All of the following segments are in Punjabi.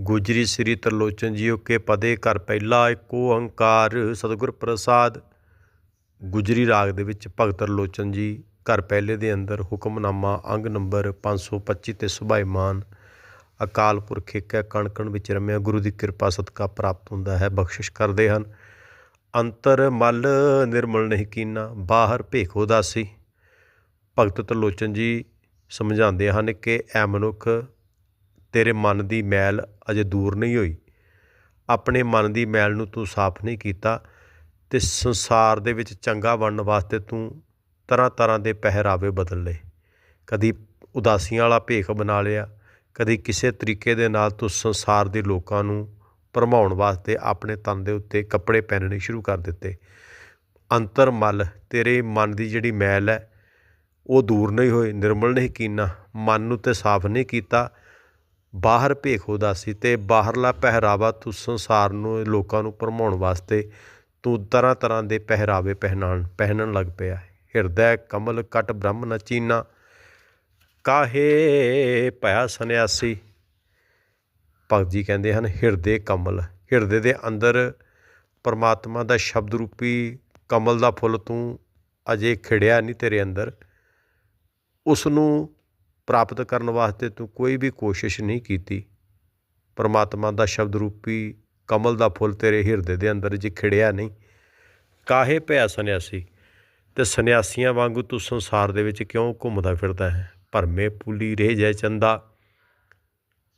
ਗੁਜਰੀ ਸ੍ਰੀ ਤਰਲੋਚਨ ਜੀਓ ਕੇ ਪਦੇ ਘਰ ਪਹਿਲਾ ਏਕ ਓੰਕਾਰ ਸਤਿਗੁਰ ਪ੍ਰਸਾਦ। ਗੁਜਰੀ ਰਾਗ ਦੇ ਵਿੱਚ ਭਗਤ ਤਰਲੋਚਨ ਜੀ ਘਰ ਪਹਿਲੇ ਦੇ ਅੰਦਰ ਹੁਕਮਨਾਮਾ ਅੰਗ ਨੰਬਰ 525 ਤੇ ਸੁਭਾਈਮਾਨ ਅਕਾਲ ਪੁਰਖ ਏਕੈ ਕਣ ਕਣਕਣ ਵਿੱਚ ਰਮਿਆ, ਗੁਰੂ ਦੀ ਕਿਰਪਾ ਸਦਕਾ ਪ੍ਰਾਪਤ ਹੁੰਦਾ ਹੈ, ਬਖਸ਼ਿਸ਼ ਕਰਦੇ ਹਨ। ਅੰਤਰ ਮਲ ਨਿਰਮਲ ਨਹੀਂ ਕੀਨਾ, ਬਾਹਰ ਭੇਖੋ ਦਾਸੀ ਭਗਤ ਤਰਲੋਚਨ ਜੀ ਸਮਝਾਉਂਦੇ ਹਨ ਕਿ ਐ ਮਨੁੱਖ ਤੇਰੇ ਮਨ ਦੀ ਮੈਲ ਅਜੇ ਦੂਰ ਨਹੀਂ ਹੋਈ। ਆਪਣੇ ਮਨ ਦੀ ਮੈਲ ਨੂੰ ਤੂੰ ਸਾਫ਼ ਨਹੀਂ ਕੀਤਾ ਤੇ ਸੰਸਾਰ ਦੇ ਵਿੱਚ ਚੰਗਾ ਬਣਨ ਵਾਸਤੇ ਤੂੰ ਤਰ੍ਹਾਂ ਤਰ੍ਹਾਂ ਦੇ ਪਹਿਰਾਵੇ ਬਦਲ ਲਏ। ਕਦੀ ਉਦਾਸੀਆਂ ਵਾਲਾ ਭੇਖ ਬਣਾ ਲਿਆ, ਕਦੀ ਕਿਸੇ ਤਰੀਕੇ ਦੇ ਨਾਲ ਤੂੰ ਸੰਸਾਰ ਦੇ ਲੋਕਾਂ ਨੂੰ ਭਰਮਾਉਣ ਵਾਸਤੇ ਆਪਣੇ ਤਨ ਦੇ ਉੱਤੇ ਕੱਪੜੇ ਪਹਿਨਣੇ ਸ਼ੁਰੂ ਕਰ ਦਿੱਤੇ। ਅੰਤਰ ਮਲ ਤੇਰੇ ਮਨ ਦੀ ਜਿਹੜੀ ਮੈਲ ਹੈ, ਉਹ ਦੂਰ ਨਹੀਂ ਹੋਏ ਨਿਰਮਲ ਨਹੀਂ ਕੀਨਾ। ਮਨ ਨੂੰ ਤੇ ਸਾਫ਼ ਨਹੀਂ ਕੀਤਾ ਬਾਹਰ ਭੇਖ ਉਦਾਸੀ ਅਤੇ ਬਾਹਰਲਾ ਪਹਿਰਾਵਾ ਤੂੰ ਸੰਸਾਰ ਨੂੰ, ਲੋਕਾਂ ਨੂੰ ਭਰਮਾਉਣ ਵਾਸਤੇ ਤੂੰ ਤਰ੍ਹਾਂ ਤਰ੍ਹਾਂ ਦੇ ਪਹਿਰਾਵੇ ਪਹਿਨਾਣ, ਪਹਿਨਣ ਲੱਗ ਪਿਆ ਹਿਰਦੈ ਕਮਲ ਕਟ ਬ੍ਰਹਮ ਨ ਚੀਨਾ, ਕਾਹੇ ਭਇਆ ਸੰਿਆਸੀ ਭਗਤ ਜੀ ਕਹਿੰਦੇ ਹਨ, ਹਿਰਦੇ ਕਮਲ, ਹਿਰਦੇ ਦੇ ਅੰਦਰ ਪਰਮਾਤਮਾ ਦਾ ਸ਼ਬਦ ਰੂਪੀ ਕਮਲ ਦਾ ਫੁੱਲ ਤੂੰ ਅਜੇ ਖਿੜਿਆ ਨਹੀਂ ਤੇਰੇ ਅੰਦਰ। ਉਸ ਨੂੰ ਪ੍ਰਾਪਤ ਕਰਨ ਵਾਸਤੇ ਤੂੰ ਕੋਈ ਵੀ ਕੋਸ਼ਿਸ਼ ਨਹੀਂ ਕੀਤੀ। ਪਰਮਾਤਮਾ ਦਾ ਸ਼ਬਦ ਰੂਪੀ ਕਮਲ ਦਾ ਫੁੱਲ ਤੇਰੇ ਹਿਰਦੇ ਦੇ ਅੰਦਰ ਜੇ ਖਿੜਿਆ ਨਹੀਂ, ਕਾਹੇ ਭਇਆ ਸੰਿਆਸੀ ਤੇ ਸੰਿਆਸੀਆਂ ਵਾਂਗੂ ਤੂੰ ਸੰਸਾਰ ਦੇ ਵਿੱਚ ਕਿਉਂ ਘੁੰਮਦਾ ਫਿਰਦਾ ਹੈ? ਭਰਮੇ ਪੁਲੀ ਰਹਿ ਜੈ ਚੰਦਾ।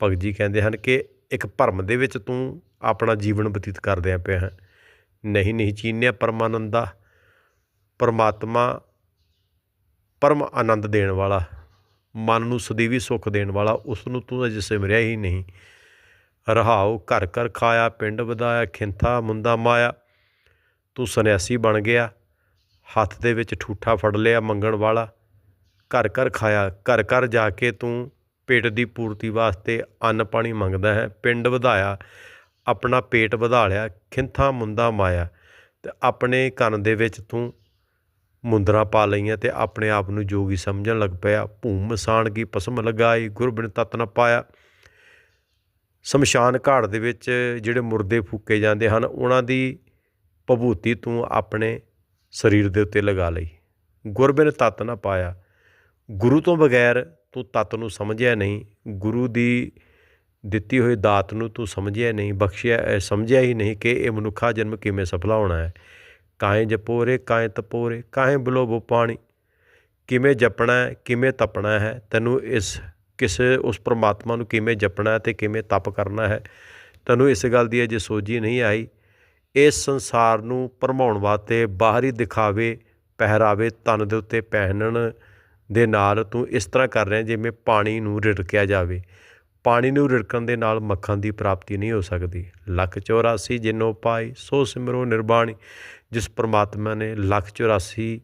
ਭਗਤ ਜੀ ਕਹਿੰਦੇ ਹਨ ਕਿ ਇੱਕ ਭਰਮ ਦੇ ਵਿੱਚ ਤੂੰ ਆਪਣਾ ਜੀਵਨ ਬਤੀਤ ਕਰਦਿਆਂ ਪਿਆ ਹੈ। ਨਹੀਂ ਨਹੀਂ ਚੀਨਿਆ ਪਰਮਾਨੰਦਾ। ਪਰਮਾਤਮਾ ਪਰਮ ਆਨੰਦ ਦੇਣ ਵਾਲਾ। ਮਨ ਨੂੰ ਸਦੀਵੀ ਸੁੱਖ ਦੇਣ ਵਾਲਾ ਉਸ ਨੂੰ ਤੂੰ ਅਜੇ ਸਿਮਰਿਆ ਹੀ ਨਹੀਂ। ਰਹਾਉ, ਘਰ ਘਰ ਖਾਇਆ, ਪਿੰਡ ਵਧਾਇਆ, ਖਿੰਥਾ, ਮੁੰਦਾ ਮਾਇਆ। ਤੂੰ ਸੰਨਿਆਸੀ ਬਣ ਗਿਆ, ਹੱਥ ਦੇ ਵਿੱਚ ਠੂਠਾ ਫੜ ਲਿਆ ਮੰਗਣ ਵਾਲਾ। ਘਰ ਘਰ ਖਾਇਆ, ਘਰ ਘਰ ਜਾ ਕੇ ਤੂੰ ਪੇਟ ਦੀ ਪੂਰਤੀ ਵਾਸਤੇ ਅੰਨ ਪਾਣੀ ਮੰਗਦਾ ਹੈ। ਪਿੰਡ ਵਧਾਇਆ, ਆਪਣਾ ਪੇਟ ਵਧਾ ਲਿਆ, ਖਿੰਥਾ, ਮੁੰਦਾ ਮਾਇਆ। ਤੇ ਆਪਣੇ ਕੰਨ ਦੇ ਵਿੱਚ ਤੂੰ ਮੁੰਦਰਾ ਪਾ ਲਈਆਂ ਤੇ ਆਪਣੇ ਆਪ ਨੂੰ ਜੋਗੀ ਸਮਝਣ ਲੱਗ ਪਿਆ। ਭੂਮ ਮਸਾਨ ਕੀ ਪਸਮ ਲਗਾਈ, ਗੁਰਬਿਨ ਤਤ ਨ ਪਾਇਆ। ਸ਼ਮਸ਼ਾਨ ਘਾਟ ਦੇ ਵਿੱਚ ਜਿਹੜੇ ਮੁਰਦੇ ਫੂਕੇ ਜਾਂਦੇ ਹਨ, ਉਹਨਾਂ ਦੀ ਭਭੂਤੀ ਤੂੰ ਆਪਣੇ ਸਰੀਰ ਦੇ ਉੱਤੇ ਲਗਾ ਲਈ। ਗੁਰਬਿਨ ਤਤ ਨਾ ਪਾਇਆ। ਗੁਰੂ ਤੋਂ ਬਗੈਰ ਤੂੰ ਤਤ ਨੂੰ ਸਮਝਿਆ ਨਹੀਂ। ਗੁਰੂ ਦੀ ਦਿੱਤੀ ਹੋਈ ਦਾਤ ਨੂੰ ਤੂੰ ਸਮਝਿਆ ਨਹੀਂ, ਬਖਸ਼ਿਆ ਸਮਝਿਆ ਹੀ ਨਹੀਂ ਕਿ ਇਹ ਮਨੁੱਖਾ ਜਨਮ ਕਿਵੇਂ ਸਫਲਾ ਹੋਣਾ ਹੈ। ਕਾਹੇ ਜਪੋਰੇ, ਕਾਹੇ ਤਪੋਰੇ, ਕਾਹੇ ਬਲੋਬੋ ਪਾਣੀ? ਕਿਵੇਂ ਜਪਣਾ ਹੈ, ਕਿਵੇਂ ਤਪਣਾ ਹੈ? ਤੈਨੂੰ ਇਸ, ਕਿਸੇ ਉਸ ਪ੍ਰਮਾਤਮਾ ਨੂੰ ਕਿਵੇਂ ਜਪਣਾ ਤੇ ਕਿਵੇਂ ਤਪ ਕਰਨਾ ਹੈ? ਤੈਨੂੰ ਇਸ ਗੱਲ ਦੀ ਅਜੇ ਸੋਝੀ ਨਹੀਂ ਆਈ। ਇਸ ਸੰਸਾਰ ਨੂੰ ਭਰਮਾਉਣ ਵਾਸਤੇ ਬਾਹਰੀ ਦਿਖਾਵੇ, ਪਹਿਰਾਵੇ ਤਨ ਦੇ ਉੱਤੇ ਪਹਿਨਣ ਦੇ ਨਾਲ ਤੂੰ ਇਸ ਤਰ੍ਹਾਂ ਕਰ ਰਿਹਾ ਜਿਵੇਂ ਪਾਣੀ ਨੂੰ ਰਿੜਕਿਆ ਜਾਵੇ। ਪਾਣੀ ਨੂੰ ਰਿੜਕਣ ਦੇ ਨਾਲ ਮੱਖਣ ਦੀ ਪ੍ਰਾਪਤੀ ਨਹੀਂ ਹੋ ਸਕਦੀ। ਲੱਖ 84 ਜਿਨੋ ਪਾਈ ਸੋ ਸਿਮਰੋ ਨਿਰਬਾਣੀ। ਜਿਸ ਪਰਮਾਤਮਾ ਨੇ ਲੱਖ 84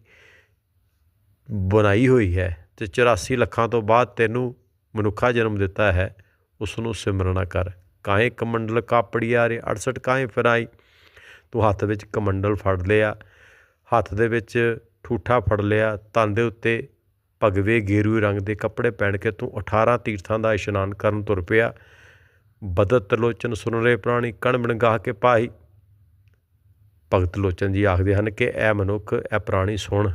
ਬਣਾਈ ਹੋਈ ਹੈ ਤੇ 84 ਲੱਖਾਂ ਤੋਂ ਬਾਅਦ ਤੈਨੂੰ ਮਨੁੱਖਾ ਜਨਮ ਦਿੱਤਾ ਹੈ ਉਸ ਨੂੰ ਸਿਮਰਨਾ ਕਰ। ਕਾਹੇ ਕਮੰਡਲ ਕਾਪੜੀਆ ਰੇ 68 ਕਾਹੇ ਫਿਰਾਈ। ਤੂੰ ਹੱਥ ਵਿੱਚ ਕਮੰਡਲ ਫੜ ਲਿਆ, ਹੱਥ ਦੇ ਵਿੱਚ ਠੂਠਾ ਫੜ ਲਿਆ, ਤਨ ਦੇ ਉੱਤੇ ਭਗਵੇ ਗੇਰੂ ਰੰਗ ਦੇ ਕੱਪੜੇ ਪਹਿਨ ਕੇ ਤੂੰ 18 ਤੀਰਥਾਂ ਦਾ ਇਸ਼ਨਾਨ ਕਰਨ ਤੁਰ ਪਿਆ। ਬਦਤ ਲੋਚਨ ਸੁਨ ਰੇ ਪ੍ਰਾਣੀ, ਕਣ ਬਿਨ ਗਾਹ ਕੇ ਪਾਈ ਭਗਤ ਲੋਚਨ ਜੀ ਆਖਦੇ ਹਨ ਕਿ ਇਹ ਮਨੁੱਖ, ਇਹ ਪ੍ਰਾਣੀ ਸੁਣ।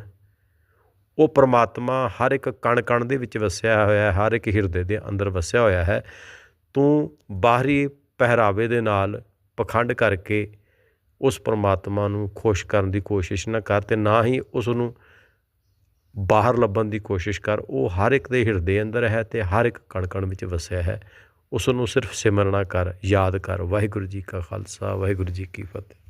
ਉਹ ਪ੍ਰਮਾਤਮਾ ਹਰ ਇੱਕ ਕਣ ਕਣ ਦੇ ਵਿੱਚ ਵਸਿਆ ਹੋਇਆ ਹੈ, ਹਰ ਇੱਕ ਹਿਰਦੇ ਦੇ ਅੰਦਰ ਵਸਿਆ ਹੋਇਆ ਹੈ। ਤੂੰ ਬਾਹਰੀ ਪਹਿਰਾਵੇ ਦੇ ਨਾਲ ਪਖੰਡ ਕਰਕੇ ਉਸ ਪ੍ਰਮਾਤਮਾ ਨੂੰ ਖੁਸ਼ ਕਰਨ ਦੀ ਕੋਸ਼ਿਸ਼ ਨਾ ਕਰ ਤੇ ਨਾ ਹੀ ਉਸ ਨੂੰ ਬਾਹਰ ਲੱਭਣ ਦੀ ਕੋਸ਼ਿਸ਼ ਕਰ। ਉਹ ਹਰ ਇੱਕ ਦੇ ਹਿਰਦੇ ਅੰਦਰ ਹੈ ਤੇ ਹਰ ਇੱਕ ਕਣ ਕਣ ਵਿੱਚ ਵਸਿਆ ਹੈ। ਉਸ ਨੂੰ ਸਿਰਫ ਸਿਮਰਨਾ ਕਰ, ਯਾਦ ਕਰ। ਵਾਹਿਗੁਰੂ ਜੀ ਕਾ ਖਾਲਸਾ, ਵਾਹਿਗੁਰੂ ਜੀ ਕੀ ਫਤਿਹ।